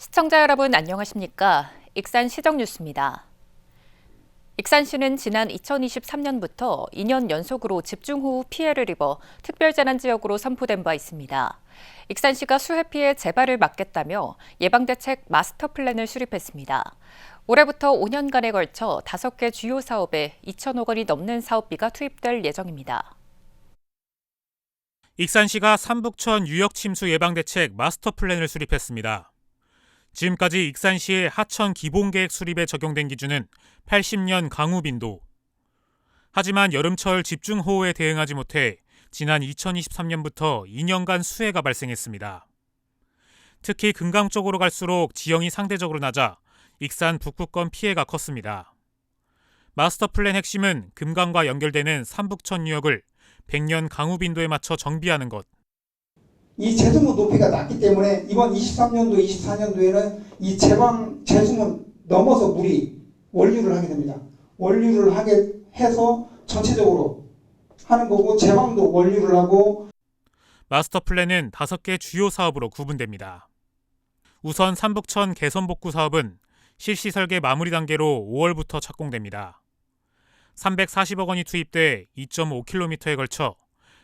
시청자 여러분 안녕하십니까? 익산 시정 뉴스입니다. 익산시는 지난 2023년부터 2년 연속으로 집중호우 피해를 입어 특별재난지역으로 선포된 바 있습니다. 익산시가 수해 피해 재발을 막겠다며 예방대책 마스터 플랜을 수립했습니다. 올해부터 5년간에 걸쳐 5개 주요 사업에 2천억 원이 넘는 사업비가 투입될 예정입니다. 익산시가 삼북천 유역 침수 예방 대책 마스터 플랜을 수립했습니다. 지금까지 익산시의 하천 기본계획 수립에 적용된 기준은 80년 강우 빈도. 하지만 여름철 집중호우에 대응하지 못해 지난 2023년부터 2년간 수해가 발생했습니다. 특히 금강 쪽으로 갈수록 지형이 상대적으로 낮아 익산 북부권 피해가 컸습니다. 마스터 플랜 핵심은 금강과 연결되는 삼북천 유역을 100년 강우 빈도에 맞춰 정비하는 것. 이 재수문 높이가 낮기 때문에 이번 23년도, 24년도에는 이 제방 재수문 넘어서 물이 원류를 하게 됩니다. 원류를 하게 해서 전체적으로 하는 거고 제방도 원류를 하고 마스터 플랜은 5개 주요 사업으로 구분됩니다. 우선 삼북천 개선 복구 사업은 실시 설계 마무리 단계로 5월부터 착공됩니다. 340억 원이 투입돼 2.5km에 걸쳐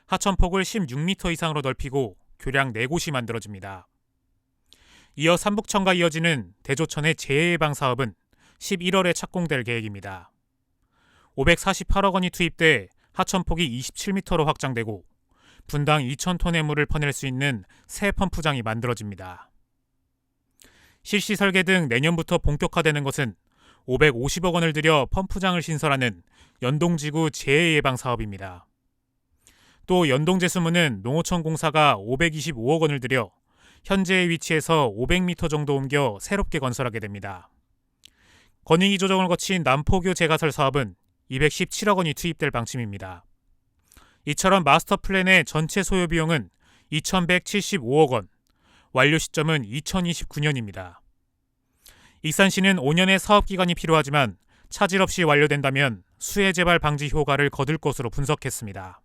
하천폭을 16m 이상으로 넓히고 교량 4곳이 만들어집니다. 이어 삼북천과 이어지는 대조천의 재해예방 사업은 11월에 착공될 계획입니다. 548억 원이 투입돼 하천폭이 27m로 확장되고 분당 2,000톤의 물을 퍼낼 수 있는 새 펌프장이 만들어집니다. 실시 설계 등 내년부터 본격화되는 것은 550억 원을 들여 펌프장을 신설하는 연동지구 재해 예방 사업입니다. 또 연동제수문은 농어촌 공사가 525억 원을 들여 현재의 위치에서 500m 정도 옮겨 새롭게 건설하게 됩니다. 건의기 조정을 거친 남포교 재가설 사업은 217억 원이 투입될 방침입니다. 이처럼 마스터 플랜의 전체 소요 비용은 2,175억 원, 완료 시점은 2029년입니다. 익산시는 5년의 사업 기간이 필요하지만 차질 없이 완료된다면 수해 재발 방지 효과를 거둘 것으로 분석했습니다.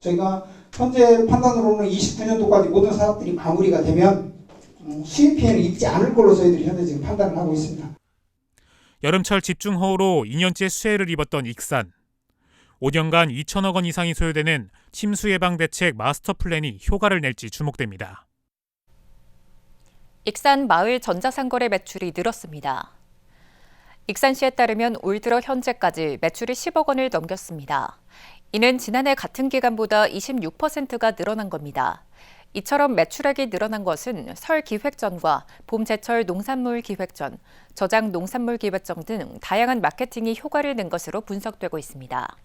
저희가 현재 판단으로는 29년도까지 모든 사업들이 마무리가 되면 음, 수입 피해를 입지 않을 걸로 저희들이 현재 지금 판단을 하고 있습니다. 여름철 집중호우로 2년째 수해를 입었던 익산. 5년간 2천억 원 이상이 소요되는 침수 예방 대책 마스터 플랜이 효과를 낼지 주목됩니다. 익산 마을 전자상거래 매출이 늘었습니다. 익산시에 따르면 올 들어 현재까지 매출이 10억 원을 넘겼습니다. 이는 지난해 같은 기간보다 26%가 늘어난 겁니다. 이처럼 매출액이 늘어난 것은 설 기획전과 봄 제철 농산물 기획전, 저장 농산물 기획전 등 다양한 마케팅이 효과를 낸 것으로 분석되고 있습니다.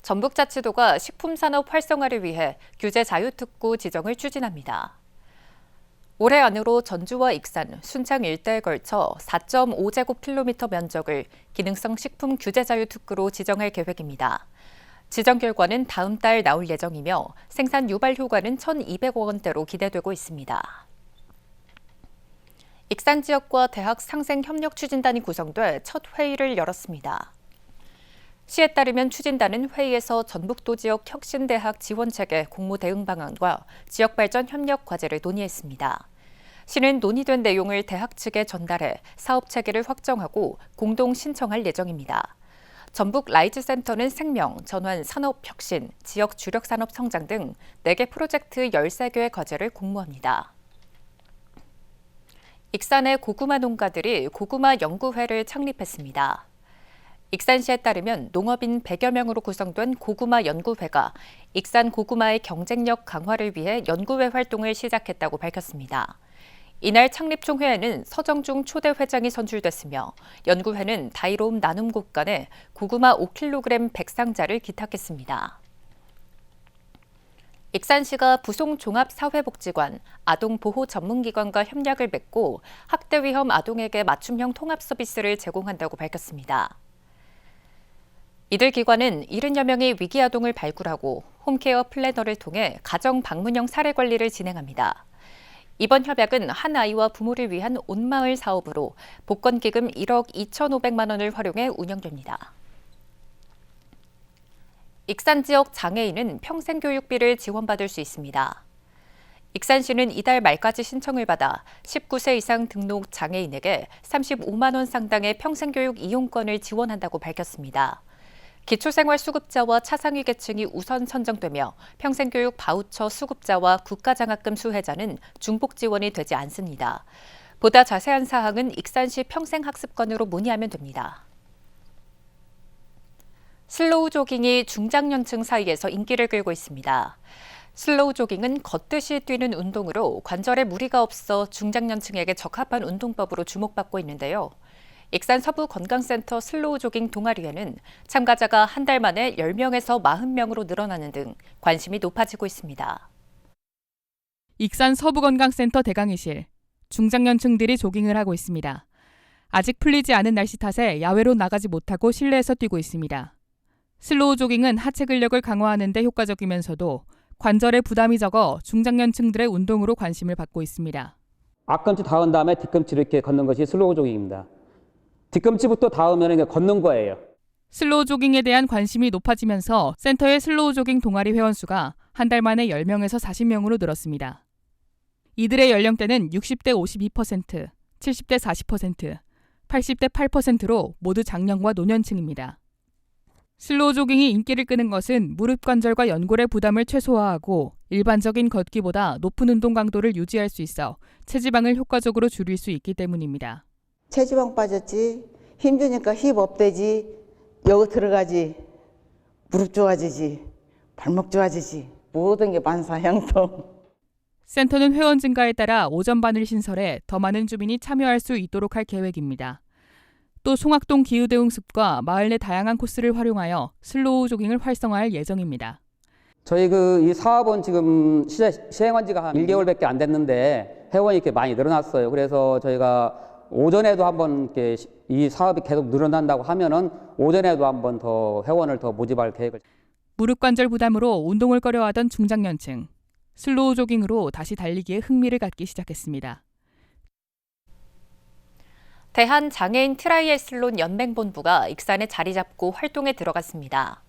전북자치도가 식품산업 활성화를 위해 규제 자유특구 지정을 추진합니다. 올해 안으로 전주와 익산, 순창 일대에 걸쳐 4.5제곱킬로미터 면적을 기능성 식품 규제 자유 특구로 지정할 계획입니다. 지정 결과는 다음 달 나올 예정이며 생산 유발 효과는 1,200억 원대로 기대되고 있습니다. 익산 지역과 대학 상생 협력 추진단이 구성돼 첫 회의를 열었습니다. 시에 따르면 추진단은 회의에서 전북도 지역 혁신대학 지원체계 공모 대응 방안과 지역 발전 협력 과제를 논의했습니다. 시는 논의된 내용을 대학 측에 전달해 사업 체계를 확정하고 공동 신청할 예정입니다. 전북 라이즈 센터는 생명, 전환, 산업 혁신, 지역 주력 산업 성장 등 4개 프로젝트 13개의 과제를 공모합니다. 익산의 고구마 농가들이 고구마 연구회를 창립했습니다. 익산시에 따르면 농업인 100여 명으로 구성된 고구마 연구회가 익산 고구마의 경쟁력 강화를 위해 연구회 활동을 시작했다고 밝혔습니다. 이날 창립 총회에는 서정중 초대 회장이 선출됐으며 연구회는 다이로움 나눔 곳간에 고구마 5kg 100상자를 기탁했습니다. 익산시가 부송종합사회복지관, 아동보호전문기관과 협약을 맺고 학대 위험 아동에게 맞춤형 통합 서비스를 제공한다고 밝혔습니다. 이들 기관은 70여 명의 위기 아동을 발굴하고 홈케어 플래너를 통해 가정 방문형 사례 관리를 진행합니다. 이번 협약은 한 아이와 부모를 위한 온마을 사업으로 복권기금 1억 2,500만 원을 활용해 운영됩니다. 익산 지역 장애인은 평생 교육비를 지원받을 수 있습니다. 익산시는 이달 말까지 신청을 받아 19세 이상 등록 장애인에게 35만 원 상당의 평생교육 이용권을 지원한다고 밝혔습니다. 기초생활수급자와 차상위 계층이 우선 선정되며 평생교육 바우처 수급자와 국가장학금 수혜자는 중복 지원이 되지 않습니다. 보다 자세한 사항은 익산시 평생학습관으로 문의하면 됩니다. 슬로우 조깅이 중장년층 사이에서 인기를 끌고 있습니다. 슬로우 조깅은 걷듯이 뛰는 운동으로 관절에 무리가 없어 중장년층에게 적합한 운동법으로 주목받고 있는데요. 익산 서부 건강센터 슬로우 조깅 동아리에는 참가자가 한 달 만에 10명에서 40명으로 늘어나는 등 관심이 높아지고 있습니다. 익산 서부건강센터 대강의실. 중장년층들이 조깅을 하고 있습니다. 아직 풀리지 않은 날씨 탓에 야외로 나가지 못하고 실내에서 뛰고 있습니다. 슬로우 조깅은 하체 근력을 강화하는 데 효과적이면서도 관절에 부담이 적어 중장년층들의 운동으로 관심을 받고 있습니다. 앞꿈치 닿은 다음에 뒤꿈치를 이렇게 걷는 것이 슬로우 조깅입니다. 뒤꿈치부터 닿으면 걷는 거예요. 슬로우 조깅에 대한 관심이 높아지면서 센터의 슬로우 조깅 동아리 회원 수가 한 달 만에 10명에서 40명으로 늘었습니다. 이들의 연령대는 60대 52%, 70대 40%, 80대 8%로 모두 장년과 노년층입니다. 슬로우 조깅이 인기를 끄는 것은 무릎 관절과 연골의 부담을 최소화하고 일반적인 걷기보다 높은 운동 강도를 유지할 수 있어 체지방을 효과적으로 줄일 수 있기 때문입니다. 체지방 빠졌지 힘드니까 힙 업되지 여기 들어가지 무릎 좋아지지 발목 좋아지지 모든 게 만사형통 센터는 회원 증가에 따라 오전반을 신설해 더 많은 주민이 참여할 수 있도록 할 계획입니다. 또 송악동 기후대응숲과 마을 내 다양한 코스를 활용하여 슬로우 조깅을 활성화할 예정입니다. 저희 그 이 사업은 지금 시, 시행한 지가 한 1개월밖에 안 됐는데 회원이 이렇게 많이 늘어났어요. 그래서 저희가 오전에도 한번 이렇게 시- 이 사업이 계속 늘어난다고 하면은 오전에도 한번 더 회원을 더 모집할 계획을 무릎 관절 부담으로 운동을 꺼려하던 중장년층. 슬로우 조깅으로 다시 달리기에 흥미를 갖기 시작했습니다. 대한 장애인 트라이애슬론 연맹 본부가 익산에 자리 잡고 활동에 들어갔습니다.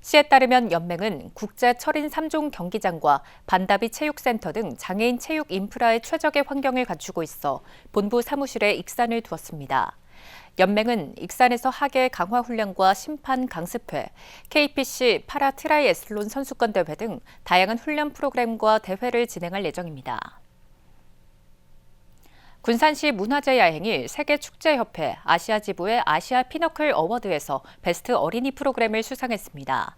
시에 따르면 연맹은 국제 철인 3종 경기장과 반다비 체육센터 등 장애인 체육 인프라의 최적의 환경을 갖추고 있어 본부 사무실에 익산을 두었습니다. 연맹은 익산에서 하계 강화 훈련과 심판 강습회, KPC 파라 트라이애슬론 선수권 대회 등 다양한 훈련 프로그램과 대회를 진행할 예정입니다. 군산시 문화재 야행이 세계축제협회 아시아 지부의 아시아 피너클 어워드에서 베스트 어린이 프로그램을 수상했습니다.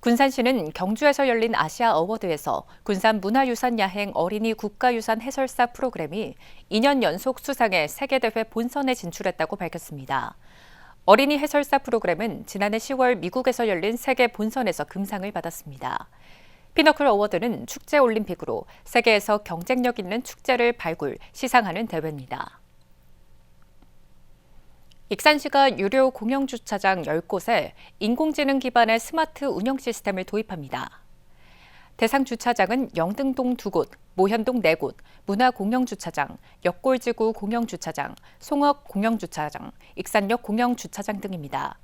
군산시는 경주에서 열린 아시아 어워드에서 군산 문화유산 야행 어린이 국가유산 해설사 프로그램이 2년 연속 수상해 세계대회 본선에 진출했다고 밝혔습니다. 어린이 해설사 프로그램은 지난해 10월 미국에서 열린 세계 본선에서 금상을 받았습니다. 피너클 어워드는 축제 올림픽으로 세계에서 경쟁력 있는 축제를 발굴, 시상하는 대회입니다. 익산시가 유료 공영주차장 10곳에 인공지능 기반의 스마트 운영 시스템을 도입합니다. 대상 주차장은 영등동 2곳, 모현동 4곳, 문화공영주차장, 역골지구 공영주차장, 송업 공영주차장, 익산역 공영주차장 등입니다.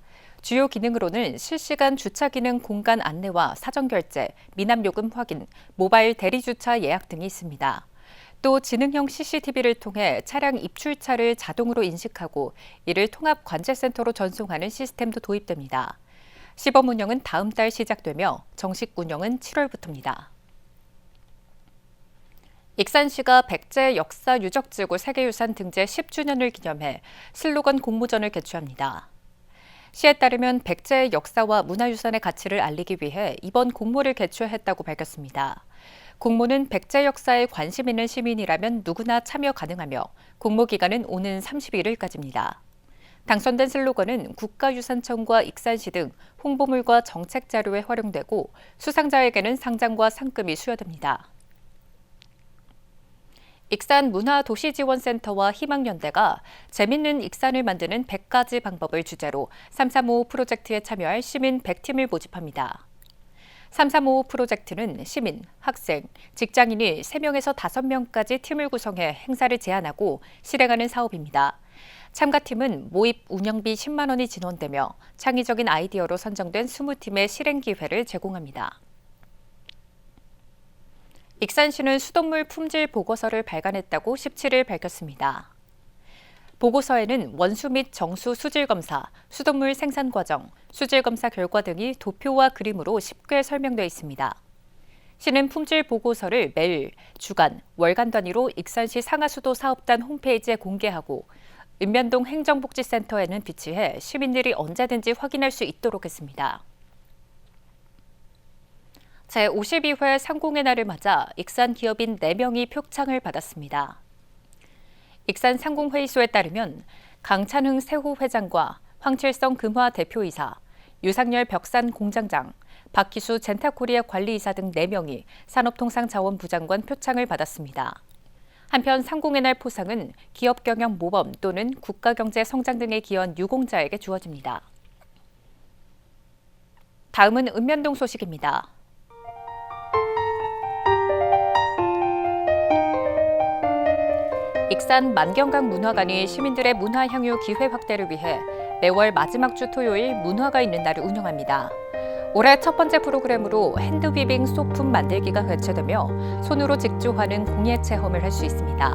주요 기능으로는 실시간 주차 기능 공간 안내와 사전 결제, 미납 요금 확인, 모바일 대리 주차 예약 등이 있습니다. 또 지능형 CCTV를 통해 차량 입출차를 자동으로 인식하고 이를 통합 관제센터로 전송하는 시스템도 도입됩니다. 시범 운영은 다음 달 시작되며 정식 운영은 7월부터입니다. 익산시가 백제 역사 유적지구 세계유산 등재 10주년을 기념해 슬로건 공모전을 개최합니다. 시에 따르면 백제의 역사와 문화유산의 가치를 알리기 위해 이번 공모를 개최했다고 밝혔습니다. 공모는 백제 역사에 관심 있는 시민이라면 누구나 참여 가능하며 공모 기간은 오는 31일까지입니다. 당선된 슬로건은 국가유산청과 익산시 등 홍보물과 정책 자료에 활용되고 수상자에게는 상장과 상금이 수여됩니다. 익산 문화도시지원센터와 희망연대가 재밌는 익산을 만드는 100가지 방법을 주제로 335 프로젝트에 참여할 시민 100팀을 모집합니다. 335 프로젝트는 시민, 학생, 직장인이 3명에서 5명까지 팀을 구성해 행사를 제안하고 실행하는 사업입니다. 참가팀은 모집 운영비 10만 원이 진원되며 창의적인 아이디어로 선정된 20팀의 실행 기회를 제공합니다. 익산시는 수돗물 품질 보고서를 발간했다고 17일 밝혔습니다. 보고서에는 원수 및 정수 수질 검사, 수돗물 생산 과정, 수질 검사 결과 등이 도표와 그림으로 쉽게 설명되어 있습니다. 시는 품질 보고서를 매일, 주간, 월간 단위로 익산시 상하수도 사업단 홈페이지에 공개하고 읍면동 행정복지센터에는 비치해 시민들이 언제든지 확인할 수 있도록 했습니다. 제52회 상공의 날을 맞아 익산 기업인 4명이 표창을 받았습니다. 익산 상공회의소에 따르면 강찬흥 세호 회장과 황칠성 금화 대표이사, 유상열 벽산 공장장, 박희수 젠타코리아 관리이사 등 4명이 산업통상자원부 장관 표창을 받았습니다. 한편 상공의 날 포상은 기업 경영 모범 또는 국가 경제 성장 등에 기여한 유공자에게 주어집니다. 다음은 읍면동 소식입니다. 익산 만경강 문화관이 시민들의 문화 향유 기회 확대를 위해 매월 마지막 주 토요일 문화가 있는 날을 운영합니다. 올해 첫 번째 프로그램으로 핸드위빙 소품 만들기가 개최되며 손으로 직조하는 공예 체험을 할 수 있습니다.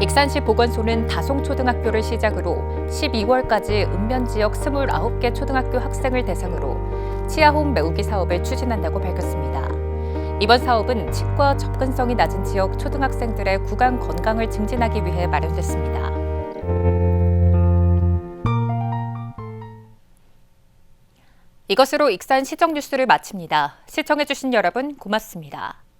익산시 보건소는 다송초등학교를 시작으로 12월까지 읍면 지역 29개 초등학교 학생을 대상으로 치아홈 메우기 사업을 추진한다고 밝혔습니다. 이번 사업은 치과 접근성이 낮은 지역 초등학생들의 구강 건강을 증진하기 위해 마련됐습니다. 이것으로 익산 시정 뉴스를 마칩니다. 시청해주신 여러분 고맙습니다.